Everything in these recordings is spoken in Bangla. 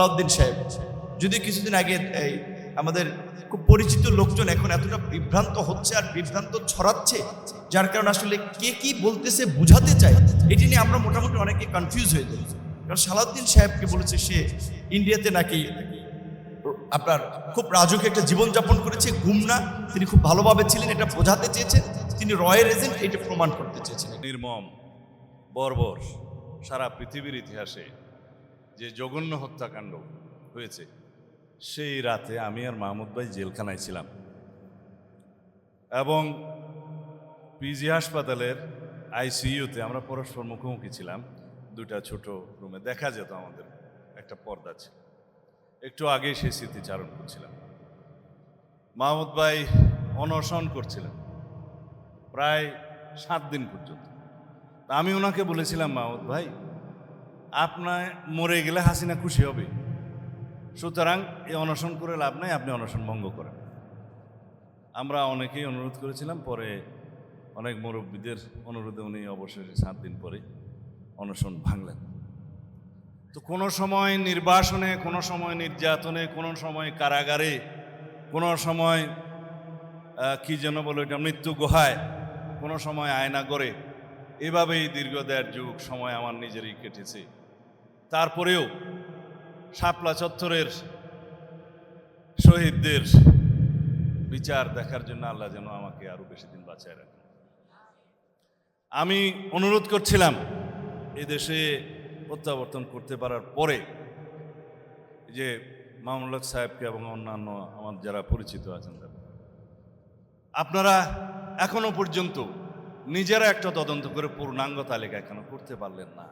সালাউদ্দিন সাহেব, যদি কিছুদিন আগে, এই আমাদের খুব পরিচিত লোকজন এখন এতটা বিভ্রান্ত হচ্ছে আর বিভ্রান্ত ছড়াচ্ছে, যার কারণে আসলে কে কি বলতেছে বুঝাতে চায় এটি নিয়ে আমরা মোটামুটি অনেকে কনফিউজ হয়ে যাই কারণ সালাউদ্দিন সাহেবকে বলেছে সে ইন্ডিয়াতে নাকি আপনার খুব রাজকীয় একটা জীবনযাপন করেছে ঘুম না, তিনি খুব ভালোভাবে ছিলেন, এটা বোঝাতে চেয়েছেন, তিনি রয়ের এজেন্ট এটা প্রমাণ করতে চেয়েছেন। নির্মম, বর্বর, সারা পৃথিবীর ইতিহাসে যে জঘন্য হত্যাকাণ্ড হয়েছে, সেই রাতে আমি আর মাহমুদ ভাই জেলখানায় ছিলাম। এবং পিজি হাসপাতালের আইসিইউতে আমরা পরস্পর মুখোমুখি ছিলাম। দুটা ছোট রুমে দেখা যেত আমাদের, একটা পর্দা ছিল। একটু আগেই সেই স্মৃতিচারণ করছিলাম। মাহমুদ ভাই অনশন করছিলেন, প্রায় সাত দিন পর্যন্ত। আমি ওনাকে বলেছিলাম, মাহমুদ ভাই আপনার মরে গেলে হাসিনা খুশি হবে। সুতরাং এই অনশন করে লাভ নাই, আপনি অনশন ভঙ্গ করেন। আমরা অনেকেই অনুরোধ করেছিলাম, পরে অনেক মুরব্বীদের অনুরোধে উনি অবশেষে সাত দিন পরে অনশন ভাঙলেন। তো কোনো সময় নির্বাসনে, কোনো সময় নির্যাতনে, কোনো সময় কারাগারে, কোনো সময় কি যেন বলে এটা মৃত্যু গুহায়, কোনো সময় আয়না করে এভাবেই দীর্ঘ দেড় যুগ সময় আমার নিজেরই কেটেছে। তারপরেও শাপলা চত্বরের শহীদদের বিচার দেখার জন্য আল্লাহ যেন আমাকে আরও বেশি দিন বাঁচায় রাখেন। আমি অনুরোধ করছিলাম এদেশে প্রত্যাবর্তন করতে পারার পরে যে মামুল সাহেবকে এবং অন্যান্য আমার যারা পরিচিত আছেন তারা আপনারা এখনও পর্যন্ত নিজেরা একটা তদন্ত করে পূর্ণাঙ্গ তালিকা কেন করতে পারলেন না?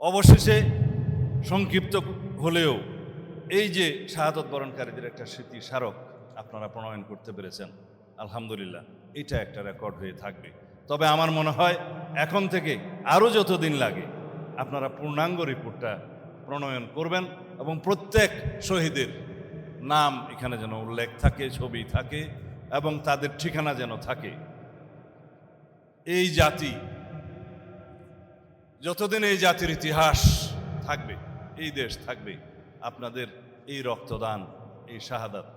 অবশেষে সংক্ষিপ্ত হলেও এই যে শাহাদত বরণকারীদের একটা স্মৃতি স্মারক আপনারা প্রণয়ন করতে পেরেছেন, আলহামদুলিল্লাহ, এটা একটা রেকর্ড হয়ে থাকবে। তবে আমার মনে হয় এখন থেকে আরও যতদিন লাগে আপনারা পূর্ণাঙ্গ রিপোর্টটা প্রণয়ন করবেন এবং প্রত্যেক শহীদের নাম এখানে যেন উল্লেখ থাকে, ছবি থাকে এবং তাদের ঠিকানা যেন থাকে। এই জাতি যতদিন এই জাতির ইতিহাস থাকবে, এই দেশ থাকবে, আপনাদের এই রক্তদান, এই শাহাদাত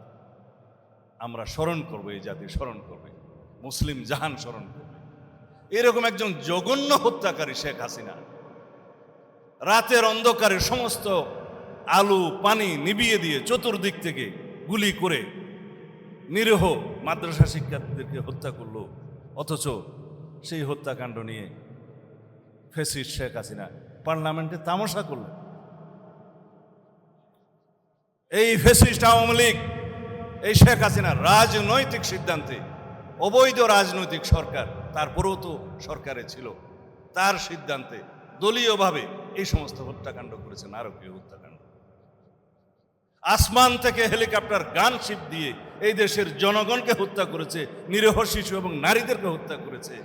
আমরা স্মরণ করব, এই জাতি স্মরণ করবে, মুসলিম জাহান স্মরণ করবে। এরকম একজন জঘন্য হত্যাকারী শেখ হাসিনা। রাতের অন্ধকারে সমস্ত আলু, পানি নিবিয়ে দিয়ে চতুর্দিক থেকে গুলি করে নিরীহ মাদ্রাসা শিক্ষার্থীদেরকে হত্যা করল, অথচ সেই হত্যাকাণ্ড নিয়ে ফেসিস শেখ হাসিনা পার্লামেন্টে তামাশা করল এই ফেসিস্ট আওয়ামী লীগ, এই শেখ হাসিনা রাজনৈতিক সিদ্ধান্তে, অবৈধ রাজনৈতিক সরকার তারপরেও তো সরকারে ছিল, তার সিদ্ধান্তে দলীয়ভাবে এই সমস্ত হত্যাকাণ্ড করেছেন নারকীয় হত্যাকাণ্ড। আসমান থেকে হেলিকপ্টার গানশিপ দিয়ে এই দেশের জনগণকে হত্যা করেছে, নিরীহ শিশু এবং নারীদেরকে হত্যা করেছে।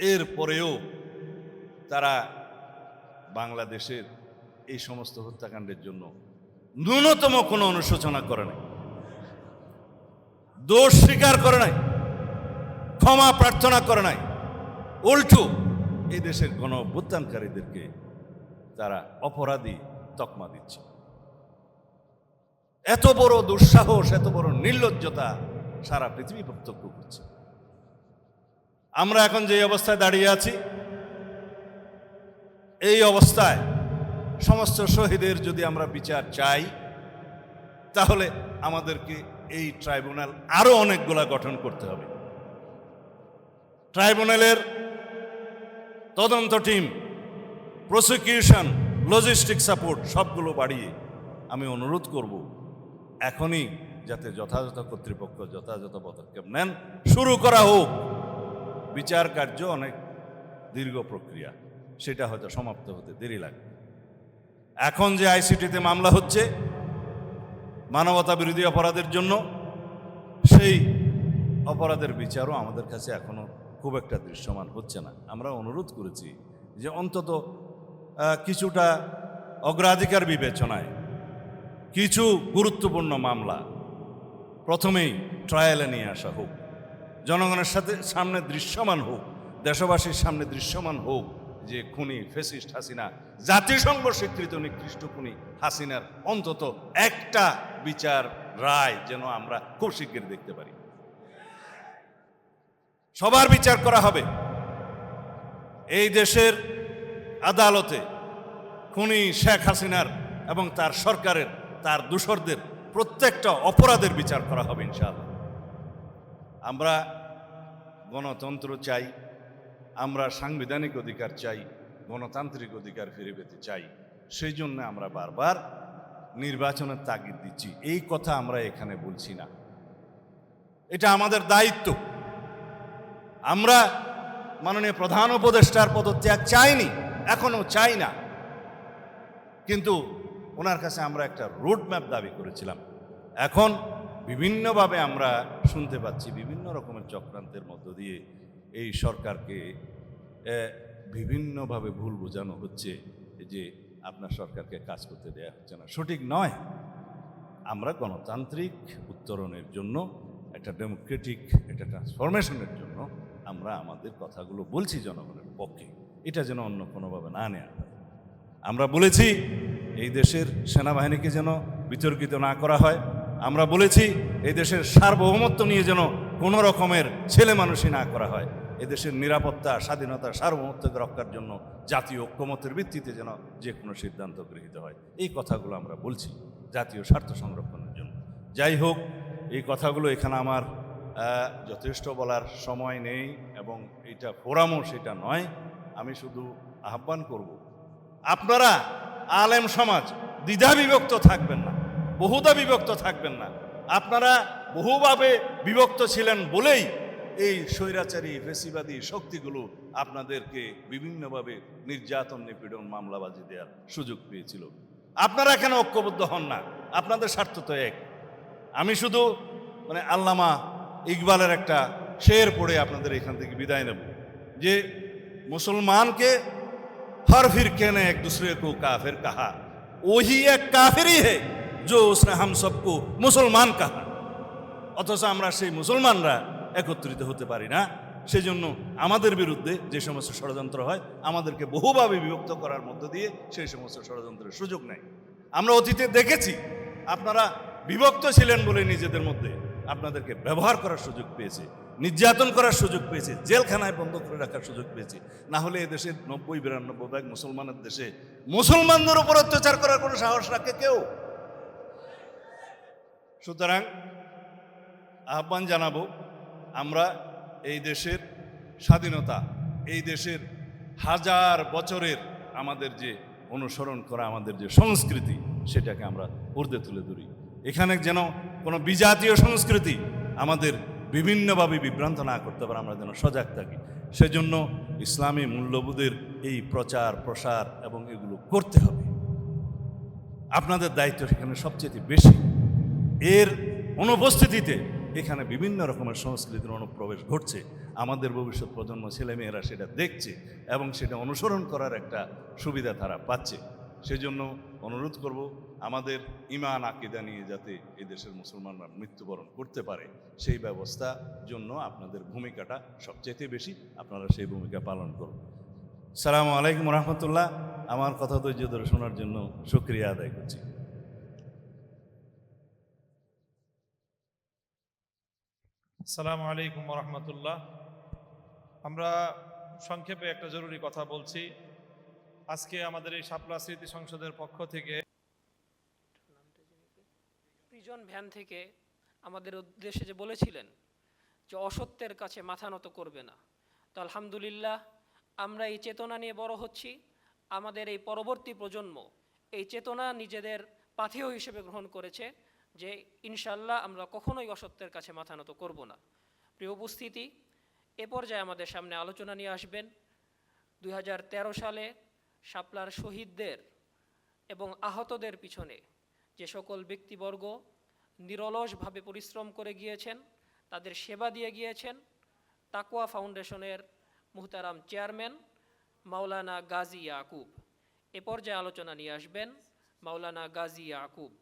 এর পরেও তারা বাংলাদেশের এই সমস্ত হত্যাকাণ্ডের জন্য ন্যূনতম কোনো অনুশোচনা করে নাই। দোষ স্বীকার করে নাই। ক্ষমা প্রার্থনা করে নাই। উল্টু এই দেশের গণ তারা অপরাধী তকমা দিচ্ছে। এত বড় দুঃসাহস, এত বড় নির্লজ্জতা সারা পৃথিবী প্রত্যক্ষ করছে। আমরা এখন যে অবস্থায় দাঁড়িয়ে আছি, এই অবস্থায় সমস্ত শহীদের যদি আমরা বিচার চাই, তাহলে আমাদেরকে এই ট্রাইব্যুনাল আরও অনেকগুলা গঠন করতে হবে। ট্রাইব্যুনালের তদন্ত টিম, প্রসিকিউশন, লজিস্টিক সাপোর্ট সবগুলো বাড়িয়ে আমি অনুরোধ করব, এখনই যাতে যথাযথ কর্তৃপক্ষ যথাযথ পদক্ষেপ নেন। শুরু করা হোক। বিচার কার্য অনেক দীর্ঘ প্রক্রিয়া। সেটা হয়তো সমাপ্ত হতে দেরি লাগবে। এখন যে আইসিটিতে মামলা হচ্ছে, মানবতা বিরোধী অপরাধের জন্য, সেই অপরাধের বিচারও আমাদের কাছে এখনও খুব একটা দৃশ্যমান হচ্ছে না। আমরা অনুরোধ করেছি যে অন্তত কিছুটা অগ্রাধিকার বিবেচনায় কিছু গুরুত্বপূর্ণ মামলা প্রথমেই ট্রায়ালে নিয়ে আসা হোক। জনগণের সাথে সামনে দৃশ্যমান হোক, দেশবাসীর সামনে দৃশ্যমান হোক, যে খুনি ফেসিস্ট হাসিনা, জাতিসংঘ স্বীকৃত নিকৃষ্ট খুনি হাসিনার অন্তত একটা বিচার রায় যেন আমরা খুব শিগগির দেখতে পারি। সবার বিচার করা হবে। এই দেশের আদালতে খুনি শেখ হাসিনার এবং তার সরকারের, তার দূষরদের প্রত্যেকটা অপরাধের বিচার করা হবে ইনশাআল্লাহ। আমরা গণতন্ত্র চাই, আমরা সাংবিধানিক অধিকার চাই, গণতান্ত্রিক অধিকার ফিরে পেতে চাই, সেই জন্য আমরা বারবার নির্বাচনের তাগিদ দিচ্ছি। এই কথা আমরা এখানে বলছি না। এটা আমাদের দায়িত্ব। আমরা মাননীয় প্রধান উপদেষ্টার পদত্যাগ চাইনি, এখনও চাই না। কিন্তু ওনার কাছে আমরা একটা রোড ম্যাপ দাবি করেছিলাম। এখন বিভিন্নভাবে আমরা শুনতে পাচ্ছি বিভিন্ন রকমের চক্রান্তের মধ্য দিয়ে এই সরকারকে বিভিন্নভাবে ভুল বোঝানো হচ্ছে যে আপনার সরকারকে কাজ করতে দেয়া হচ্ছে না। সঠিক নয়। আমরা গণতান্ত্রিক উত্তরণের জন্য, একটা ডেমোক্রেটিক, একটা ট্রান্সফরমেশনের জন্য আমরা আমাদের কথাগুলো বলছি জনগণের পক্ষে। এটা যেন অন্য কোনোভাবে না নেওয়া হয়। আমরা বলেছি, এই দেশের সেনাবাহিনীকে যেন বিতর্কিত না করা হয়। আমরা বলেছি, এই দেশের সার্বভৌমত্ব নিয়ে যেন কোনো রকমের ছেলে মানুষই না করা হয়। এদেশের নিরাপত্তা, স্বাধীনতা সার্বভৌমত্বকে রক্ষার জন্য জাতীয় ঐক্যমতের ভিত্তিতে যেন যে কোনো সিদ্ধান্ত গৃহীত হয়। এই কথাগুলো আমরা বলছি জাতীয় স্বার্থ সংরক্ষণের জন্য। যাই হোক, এই কথাগুলো এখানে আমার যথেষ্ট বলার সময় নেই এবং এটা ফোরামও সেটা নয়। আমি শুধু আহ্বান করব, আপনারা আলেম সমাজ দ্বিধা বিভক্ত থাকবেন না। বহুদা বিভক্ত থাকবেন না। আপনারা বহুভাবে বিভক্ত ছিলেন বলেই এই স্বৈরাচারী, ফেসিবাদী শক্তিগুলো আপনাদেরকে বিভিন্নভাবে নির্যাতন, নিপীড়ন, মামলাবাজি দেওয়ার সুযোগ পেয়েছিল। আপনারা এখানে ঐক্যবদ্ধ হন না? আপনাদের স্বার্থ তো এক। আমি শুধু মানে আল্লামা ইকবালের একটা শের পড়ে আপনাদের এখান থেকে বিদায় নেব যে মুসলমানকে হর ফির কেনে এক দুসরে কো কাফের কাহা। ওহি এক কাফেরই হে। जो उसने हम सबको মুসলমান कहा অথচ আমরা সেই মুসলমানরা একত্রিত হতে পারি না সেজন্য আমাদের বিরুদ্ধে যে সমস্ত ষড়যন্ত্র হয় আমাদেরকে বহুভাবে বিভক্ত করার মধ্য দিয়ে সেই সমস্ত ষড়যন্ত্রের সুযোগ নেই আমরা অতীতে দেখেছি আপনারা বিভক্ত ছিলেন বলে নিজেদের মধ্যে আপনাদেরকে ব্যবহার করার সুযোগ পেয়েছে নির্যাতন করার সুযোগ পেয়েছে জেলখানায় বন্ধ করে রাখার সুযোগ পেয়েছে না হলে এদেশের নব্বই বিরানব্বই ভাগ মুসলমানের দেশে মুসলমানদের উপর অত্যাচার করার কোনো সাহস রাখে কেউ সুতরাং আহ্বান জানাব, আমরা এই দেশের স্বাধীনতা, এই দেশের হাজার বছরের আমাদের যে অনুসরণ করা, আমাদের যে সংস্কৃতি, সেটাকে আমরা ঊর্ধ্বে তুলে ধরি। এখানে যেন কোনো বিজাতীয় সংস্কৃতি আমাদের বিভিন্নভাবে বিভ্রান্ত না করতে পারে, আমরা যেন সজাগ থাকি। সেজন্য ইসলামী মূল্যবোধের এই প্রচার, প্রসার এবং এগুলো করতে হবে। আপনাদের দায়িত্ব সেখানে সবচেয়ে বেশি। এর অনুপস্থিতিতে এখানে বিভিন্ন রকমের সংস্কৃতির অনুপ্রবেশ ঘটছে। আমাদের ভবিষ্যৎ প্রজন্ম ছেলেমেয়েরা সেটা দেখছে এবং সেটা অনুসরণ করার একটা সুবিধা তারা পাচ্ছে। সেজন্য অনুরোধ করব, আমাদের ইমান আকিদা নিয়ে যাতে এই দেশের মুসলমানরা মৃত্যুবরণ করতে পারে, সেই ব্যবস্থার জন্য আপনাদের ভূমিকাটা সবচেয়ে বেশি আপনারা সেই ভূমিকা পালন করুন। সালামু আলাইকুম রহমতুল্লাহ। আমার কথা ধৈর্য ধরে শোনার জন্য শুক্রিয়া আদায় করছি। সালামু আলাইকুম রহমতুল্লাহ আমরা সংক্ষেপে একটা জরুরি কথা বলছি। আজকে আমাদের এই শাপলা স্মৃতি সংসদের পক্ষ থেকে প্রিজন ভ্যান থেকে আমাদের উদ্দেশ্যে যে বলেছিলেন যে অসত্যের কাছে মাথা নত করবে না। তো আলহামদুলিল্লাহ আমরা এই চেতনা নিয়ে বড় হচ্ছি। আমাদের এই পরবর্তী প্রজন্ম এই চেতনা নিজেদের পাথেয় হিসেবে গ্রহণ করেছে। যে ইনশাল্লাহ আমরা কখনোই অসত্যের কাছে মাথা নত করব না। প্রিয় উপস্থিতি, এ পর্যায়ে আমাদের সামনে আলোচনা নিয়ে আসবেন দু হাজার তেরো সালে শাপলার শহীদদের এবং আহতদের পিছনে যে সকল ব্যক্তিবর্গ নিরলসভাবে পরিশ্রম করে গিয়েছেন, তাদের সেবা দিয়ে গিয়েছেন তাকুয়া ফাউন্ডেশনের মুহতারাম চেয়ারম্যান মাওলানা গাজী ইয়াকুব। এ পর্যায়ে আলোচনা নিয়ে আসবেন মাওলানা গাজী ইয়াকুব।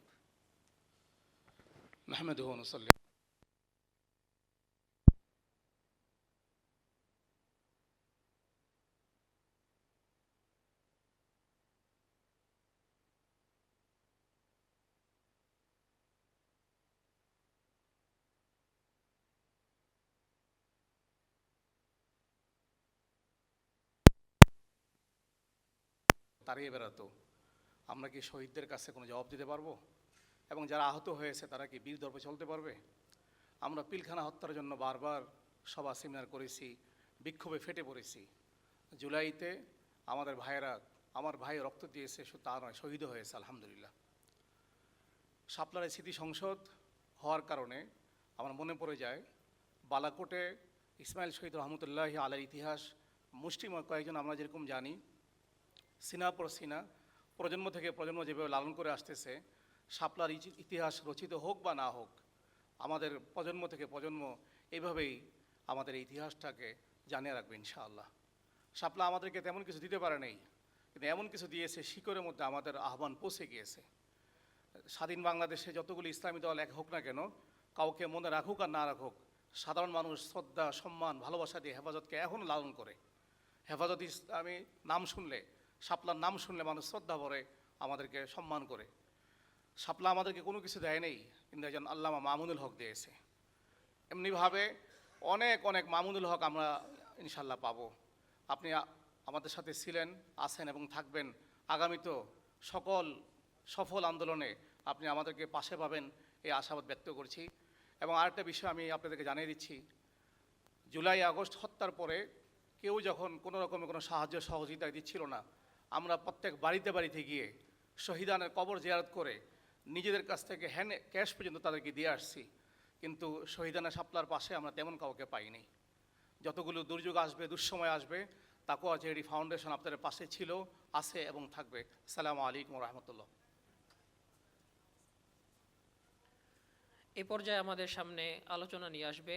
نحمده ونصلي. তারিয়ে বেড়াতো। আমরা কি শহীদদের কাছে কোনো জবাব দিতে পারব? এবং যারা আহত হয়েছে, তারা কি বীর দর্পে চলতে পারবে? আমরা পিলখানা হত্যার জন্য বারবার সভা সেমিনার করেছি, বিক্ষোভে ফেটে পড়েছি। জুলাইতে আমাদের ভাইয়েরা, আমার ভাই রক্ত দিয়েছে শুধু তা নয়, শহীদ হয়েছে, আলহামদুলিল্লাহ। শাপলার স্মৃতি সংসদ হওয়ার কারণে আমার মনে পড়ে যায়, বালাকোটে ইসমাইল শহীদ রহমতুল্লাহ আলার ইতিহাস মুষ্টিময় কয়েকজন আমরা যেরকম জানি সিনা পর সিনা প্রজন্ম থেকে প্রজন্ম যেভাবে লালন করে আসতেছে শাপলার ইতিহাস রচিত হোক বা না হোক, আমাদের প্রজন্ম থেকে প্রজন্ম এইভাবেই আমাদের ইতিহাসটাকে জানিয়ে রাখবে ইনশাআল্লাহ। শাপলা আমাদেরকে তেমন কিছু দিতে পারে নাই, কিন্তু এমন কিছু দিয়েছে, শিকড়ের মধ্যে আমাদের আহ্বান পৌঁছে গিয়েছে। স্বাধীন বাংলাদেশে যতগুলি ইসলামী দল এক হোক না কেন, কাউকে মনে রাখুক আর না রাখুক, সাধারণ মানুষ শ্রদ্ধা, সম্মান, ভালোবাসা দিয়ে হেফাজতকে এখনও লালন করে। হেফাজত ইসলামী নাম শুনলে, শাপলার নাম শুনলে মানুষ শ্রদ্ধা ভরে আমাদেরকে সম্মান করে। শাপলা আমাদেরকে কোনো কিছু দেয় নেই, কিন্তু একজন আল্লামা মামুনুল হক দিয়েছে। এমনিভাবে অনেক অনেক মামুনুল হক আমরা ইনশাল্লাহ পাবো। আপনি আমাদের সাথে ছিলেন, আছেন এবং থাকবেন। আগামীতেও সকল সফল আন্দোলনে আপনি আমাদেরকে পাশে পাবেন, এই আশাবাদ ব্যক্ত করছি। এবং আরেকটা বিষয় আমি আপনাদেরকে জানিয়ে দিচ্ছি। জুলাই, আগস্ট হত্যার পরে কেউ যখন কোনো রকমের কোনো সাহায্য, সহযোগিতা দিচ্ছিল না, আমরা প্রত্যেক বাড়িতে বাড়িতে গিয়ে শহীদানের কবর জিয়ারত করে নিজেদের কাছ থেকে হ্যান্ড ক্যাশ পর্যন্ত তাদেরকে দিয়ে আসছি। কিন্তু শহীদানা সাপলার পাশে আমরা তেমন কাউকে পাইনি। যতগুলো দুর্যোগ আসবে, দুঃসময় আসবে তাকুয়া জেডি ফাউন্ডেশন আপনাদের পাশে ছিল, আছে এবং থাকবে। সালাম আলাইকুম রহমতুল্লাহ। এ পর্যায়ে আমাদের সামনে আলোচনা নিয়ে আসবে